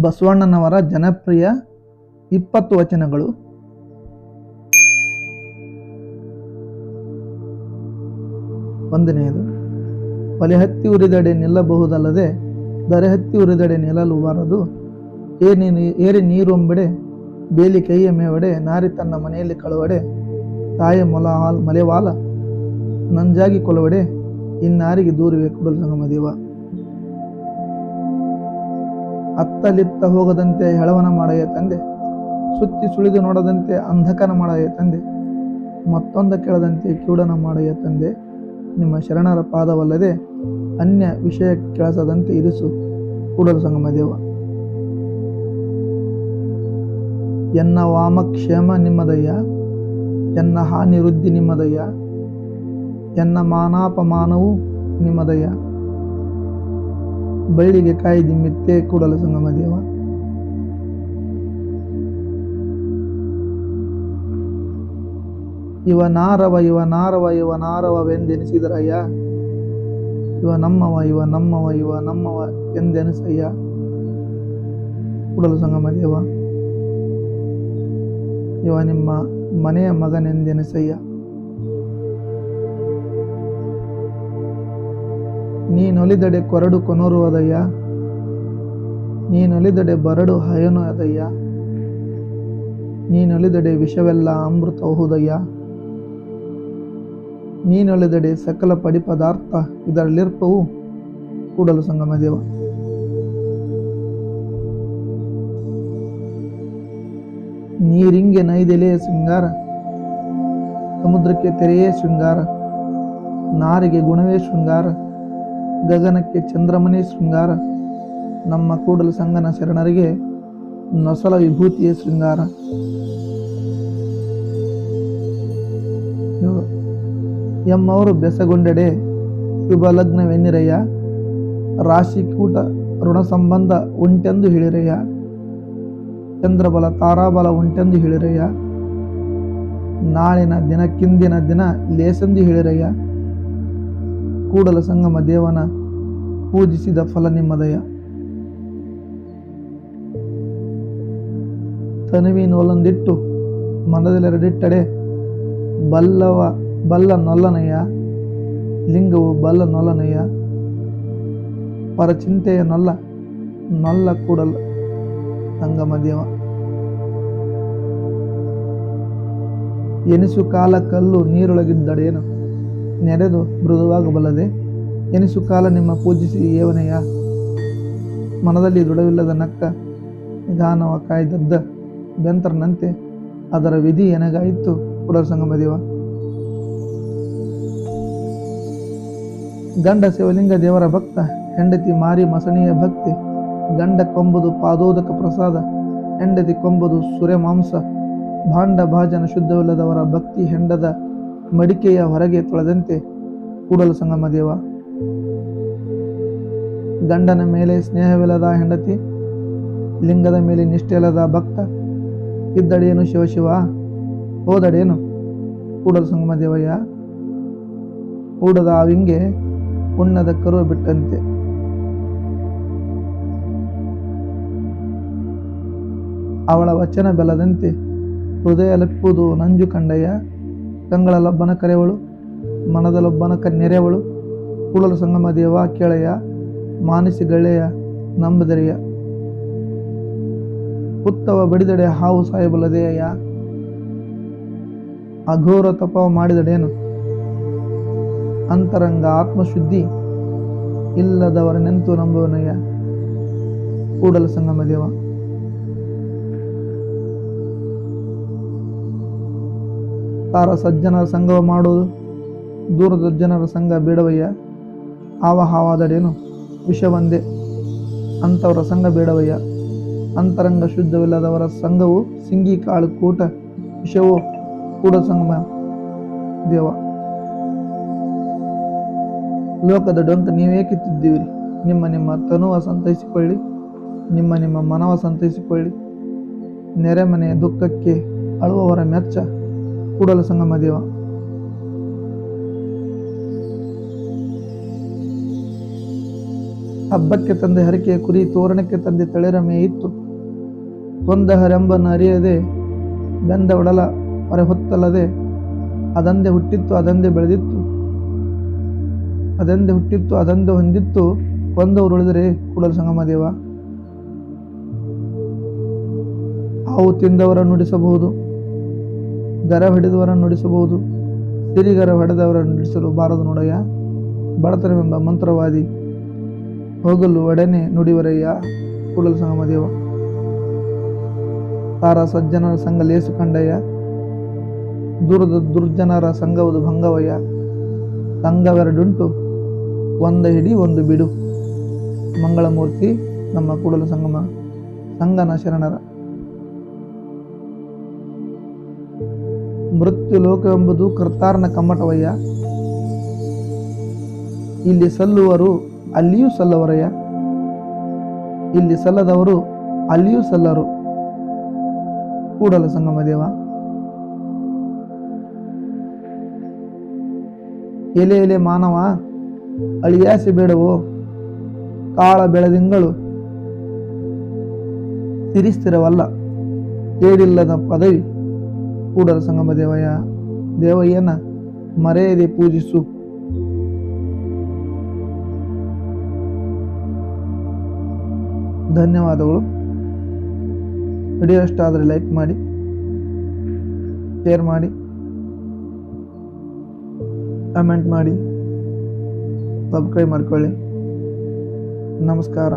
ಬಸವಣ್ಣನವರ ಜನಪ್ರಿಯ ಇಪ್ಪತ್ತು ವಚನಗಳು. ಒಂದನೆಯದು, ಬಲೆಹತ್ತಿ ಉರಿದಡೆ ನಿಲ್ಲಬಹುದಲ್ಲದೆ ದರೆಹತ್ತಿ ಉರಿದಡೆ ನಿಲ್ಲಲು ಬಾರದು ಏರಿ ಏರಿ ನೀರೊಂಬೆಡೆ, ಬೇಲಿ ಕೈಯ ಮೇವಡೆ, ನಾರಿ ತನ್ನ ಮನೆಯಲ್ಲಿ ಕಳುವಡೆ, ತಾಯ ಮೊಲ ಹಾಲ್, ಮಲೆವಾಲ, ನಂಜಾಗಿ ಕೊಲವಡೆ, ಇನ್ನಾರಿಗೆ ದೂರವೇ ಕೊಡಲು ದೇವ ಅತ್ತಲಿತ್ತ ಹೋಗದಂತೆ ಹೆಳವನ ಮಾಡಯ ತಂದೆ. ಸುತ್ತಿ ಸುಳಿದು ನೋಡದಂತೆ ಅಂಧಕನ ಮಾಡಯ್ಯ ತಂದೆ. ಮತ್ತೊಂದ ಕೇಳದಂತೆ ಕಿವುಡನ ಮಾಡಯ ತಂದೆ. ನಿಮ್ಮ ಶರಣರ ಪಾದವಲ್ಲದೆ ಅನ್ಯ ವಿಷಯ ಕೆಳಸದಂತೆ ಇರಿಸು ಕೂಡಲು ಸಂಗಮ ದೇವ. ಎನ್ನ ವಾಮಕ್ಷೇಮ ನಿಮ್ಮದಯ್ಯ, ಎನ್ನ ಹಾನಿ ವೃದ್ಧಿ ನಿಮ್ಮದಯ್ಯ, ಎನ್ನ ಮಾನಾಪಮಾನವು ನಿಮ್ಮದಯ್ಯ. ಬಳ್ಳಿಗೆ ಕಾಯ್ದಿ ಮಿತ್ತೆ ಕೂಡಲ ಸಂಗಮ ದೇವ ಇವ ನಾರವ ಇವ ನಾರವ ಇವ ನಾರವವೆಂದೆನಿಸಿದರಯ್ಯ ಇವ ನಮ್ಮವ ಇವ ನಮ್ಮವ ಇವ ನಮ್ಮವ ಎಂದೆನಿಸಯ್ಯ ಕೂಡಲ ಸಂಗಮ ದೇವ ಇವ ನಿಮ್ಮ ಮನೆಯ ಮಗನೆಂದೆನಿಸಯ್ಯ ನೀನೊಲಿದಡೆ ಕೊರಡು ಕೊನರುವುದಯ್ಯ ನೀನೊಲಿದಡೆ ಬರಡು ಹಯನು ಅದಯ್ಯ ನೀನೊಲಿದಡೆ ವಿಷವೆಲ್ಲ ಅಮೃತಬಹುದಯ್ಯ ನೀನೊಲಿದಡೆ ಸಕಲ ಪಡಿ ಪದಾರ್ಥ ಇದರಲ್ಲಿರ್ಪವು. ಕೂಡಲು ಸಂಗಮ ದೇವ. ನೀರಿಂಗೆ ನೈದೆಲೆಯ ಶೃಂಗಾರ, ಸಮುದ್ರಕ್ಕೆ ತೆರೆಯೇ ಶೃಂಗಾರ, ನಾರಿಗೆ ಗುಣವೇ ಶೃಂಗಾರ. ಗಗನಕ್ಕೆ ಚಂದ್ರಮನೆ ಶೃಂಗಾರ, ನಮ್ಮ ಕೂಡಲ ಸಂಗನ ಶರಣರಿಗೆ ನೊಸಲ ವಿಭೂತಿಯ ಶೃಂಗಾರ. ಎಮ್ಮವರು ಬೆಸಗೊಂಡೆಡೆ ಶುಭ ರಾಶಿ ರಾಶಿಕೂಟ ಋಣ ಸಂಬಂಧ ಉಂಟೆಂದು ಹೇಳಿರಯ್ಯ, ಚಂದ್ರಬಲ ತಾರಾಬಲ ಉಂಟೆಂದು ಹೇಳಿರಯ್ಯ, ನಾಳಿನ ದಿನಕ್ಕಿಂದಿನ ದಿನ ಲೇಸೆಂದು ಹೇಳಿರಯ್ಯ. ಕೂಡಲ ಸಂಗಮ ದೇವನ ಪೂಜಿಸಿದ ಫಲ ನಿಮ್ಮದಯ ತನುವಿನೊಲೊಂದಿಟ್ಟು ಮನದಲ್ಲೆರಡಿಟ್ಟಡೆ ಬಲ್ಲವ ಬಲ್ಲ ನೊಲ್ಲನಯ್ಯ ಲಿಂಗವು ಬಲ್ಲ ನೊಲ್ಲನಯ್ಯ ಪರಚಿಂತೆಯ ನೊಲ್ಲ ನೊಲ್ಲ ಕೂಡಲ ಸಂಗಮ ದೇವ. ಎನಿಸು ಕಾಲ ಕಲ್ಲು ನೀರೊಳಗಿದ್ದಡೇನು ನೆರೆದು ಮೃದುವಾಗಬಲ್ಲದೆ, ಎನಿಸು ಕಾಲ ನಿಮ್ಮ ಪೂಜಿಸಿ ಏವನೆಯ ಮನದಲ್ಲಿ ದೃಢವಿಲ್ಲದ ನಕ್ಕ ನಿಧಾನವ ಕಾಯ್ದದ್ದ ಬೆಂತರನಂತೆ ಅದರ ವಿಧಿ ಎನಗಾಯಿತು ಕುಡಲ ಸಂಗಮ ದೇವ. ಗಂಡ ಶಿವಲಿಂಗ ದೇವರ ಭಕ್ತ, ಹೆಂಡತಿ ಮಾರಿ ಮಸಣಿಯ ಭಕ್ತಿ, ಗಂಡ ಕೊಂಬುದು ಪಾದೋದಕ ಪ್ರಸಾದ, ಹೆಂಡತಿ ಕೊಂಬುದು ಸುರೆ ಮಾಂಸ, ಭಾಂಡ ಭಾಜನ ಶುದ್ಧವಿಲ್ಲದವರ ಭಕ್ತಿ ಹೆಂಡದ ಮಡಿಕೆಯ ಹೊರಗೆ ತೊಳೆದಂತೆ ಕೂಡಲು ಸಂಗಮ ದೇವ. ಗಂಡನ ಮೇಲೆ ಸ್ನೇಹವಿಲ್ಲದ ಹೆಂಡತಿ, ಲಿಂಗದ ಮೇಲೆ ನಿಷ್ಠೆಯಿಲ್ಲದ ಭಕ್ತ ಇದ್ದಡೇನು ಶಿವಶಿವ ಹೋದಡೇನು ಕೂಡಲು ಸಂಗಮ ದೇವಯ್ಯ ಕೂಡದ ಆವಿಂಗೆ ಉಣ್ಣದ ಕರು ಬಿಟ್ಟಂತೆ. ಅವಳ ವಚನ ಬೆಲ್ಲದಂತೆ ಹೃದಯ ಲಪ್ಪುವುದು ನಂಜು ಕಂಡಯ್ಯ. ಕಂಗಳಲ್ಲೊಬ್ಬನ ಕರೆವಳು ಮನದಲ್ಲೊಬ್ಬನ ಕ ನೆರೆವಳು ಕೂಡಲ ಸಂಗಮ ದೇವ, ಕೆಳೆಯ ಮಾನಸಿ ಗಳೆಯ ನಂಬದರೆಯ. ಹುತ್ತವ ಬಡಿದಡೆ ಹಾವು ಸಾಯಬಲ್ಲದೆಯ ಅಘೋರ ತಪವ ಮಾಡಿದಡೇನು? ಅಂತರಂಗ ಆತ್ಮಶುದ್ಧಿ ಇಲ್ಲದವರ ನೆಂತು ನಂಬುವನಯ್ಯ? ಕೂಡಲ ಸಂಗಮ ದೇವ. ತಾರ ಸಜ್ಜನರ ಸಂಗವ ಮಾಡುವುದು? ದೂರದ ಜನರ ಸಂಘ ಬೇಡವಯ್ಯ? ಹಾವ ಹಾವಾದಡೇನು ವಿಷವಂದೇ. ಅಂಥವರ ಸಂಘ ಬೇಡವಯ್ಯ? ಅಂತರಂಗ ಶುದ್ಧವಿಲ್ಲದವರ ಸಂಘವು ಸಿಂಗಿ ಕಾಳು ಕೂಟ ವಿಷವೋ? ಕೂಡ ಸಂಗಮ ದೇವ. ಲೋಕದ ಡೊಂಕ ನೀವೇ ಕಿತ್ತಿದ್ದೀರಿ ನಿಮ್ಮ ನಿಮ್ಮ ತನುವ ಸಂತೈಸಿಕೊಳ್ಳಿ. ನಿಮ್ಮ ನಿಮ್ಮ ಮನವ ಸಂತೈಸಿಕೊಳ್ಳಿ. ನೆರೆಮನೆಯ ದುಃಖಕ್ಕೆ ಅಳುವವರ ಮೆಚ್ಚ. ಕೂಡಲ ಸಂಗಮ ದೇವ. ಹಬ್ಬಕ್ಕೆ ತಂದೆ ಹರಕೆಯ ಕುರಿ, ತೋರಣಕ್ಕೆ ತಂದೆ ತಳೆರಮೆ ಇತ್ತು ಒಂದ ಹರೆಂಬನ್ನು ಅರಿಯದೆ, ಬೆಂದ ಒಡಲ ಹೊರೆ ಹೊತ್ತಲ್ಲದೆ ಅದಂದೆ ಹುಟ್ಟಿತ್ತು, ಅದಂದೆ ಬೆಳೆದಿತ್ತು. ಅದಂದೆ ಹುಟ್ಟಿತ್ತು, ಅದಂದೆ ಹೊಂದಿತ್ತು, ಕೊಂದವರು ಉಳಿದರೆ ಕೂಡಲು ಸಂಗಮ ದೇವ. ಹಾವು ತಿಂದವರ ನುಡಿಸಬಹುದು. ಗರ ಹಿಡಿದವರನ್ನು ನುಡಿಸಬಹುದು. ಸಿರಿಗರ ಹೊಡೆದವರನ್ನು ನುಡಿಸಲು ಬಾರದು ನೋಡಯ್ಯ. ಬಡತನವೆಂಬ ಮಂತ್ರವಾದಿ, ಹೋಗಲು ಒಡನೆ ನುಡಿವರಯ್ಯ. ಕೂಡಲು ಸಂಗಮ ದೇವ ತಾರ ಸಜ್ಜನರ ಸಂಘ ಲೇಸು ಕಂಡಯ್ಯ. ದೂರದ ದುರ್ಜನರ ಸಂಘವುದು ಭಂಗವಯ್ಯ. ಸಂಘವೆರಡುಂಟು, ಒಂದ ಹಿಡಿ ಒಂದು ಬಿಡು. ಮಂಗಳಮೂರ್ತಿ, ನಮ್ಮ ಕೂಡಲ ಸಂಗಮ, ಸಂಗನ ಶರಣರ. ಮೃತ್ಯು ಲೋಕವೆಂಬುದು ಕರ್ತಾರನ ಕಮ್ಮಟವಯ್ಯ. ಇಲ್ಲಿ ಸಲ್ಲುವರು ಅಲ್ಲಿಯೂ ಸಲ್ಲವರಯ್ಯ. ಇಲ್ಲಿ ಸಲ್ಲದವರು ಅಲ್ಲಿಯೂ ಸಲ್ಲರು. ಕೂಡಲ ಸಂಗಮ ದೇವ. ಎಲೆ ಎಲೆ ಮಾನವ, ಅಳಿಯಾಸಿ ಬೇಡವೋ, ಕಾಳ ಬೆಳೆದಿಂಗಳು ತಿರಿಸ್ತಿರವಲ್ಲ ಕೇಳಿಲ್ಲದ ಪದವಿ. ಕೂಡಲ ಸಂಗಮ ದೇವಯ್ಯ, ದೇವಯ್ಯನ ಮರೆಯದೆ ಪೂಜಿಸು. ಧನ್ಯವಾದಗಳು. ವಿಡಿಯೋ ಇಷ್ಟ ಲೈಕ್ ಮಾಡಿ, ಶೇರ್ ಮಾಡಿ, ಕಮೆಂಟ್ ಮಾಡಿ, ಸಬ್ಸ್ಕ್ರೈಬ್ ಮಾಡ್ಕೊಳ್ಳಿ. ನಮಸ್ಕಾರ.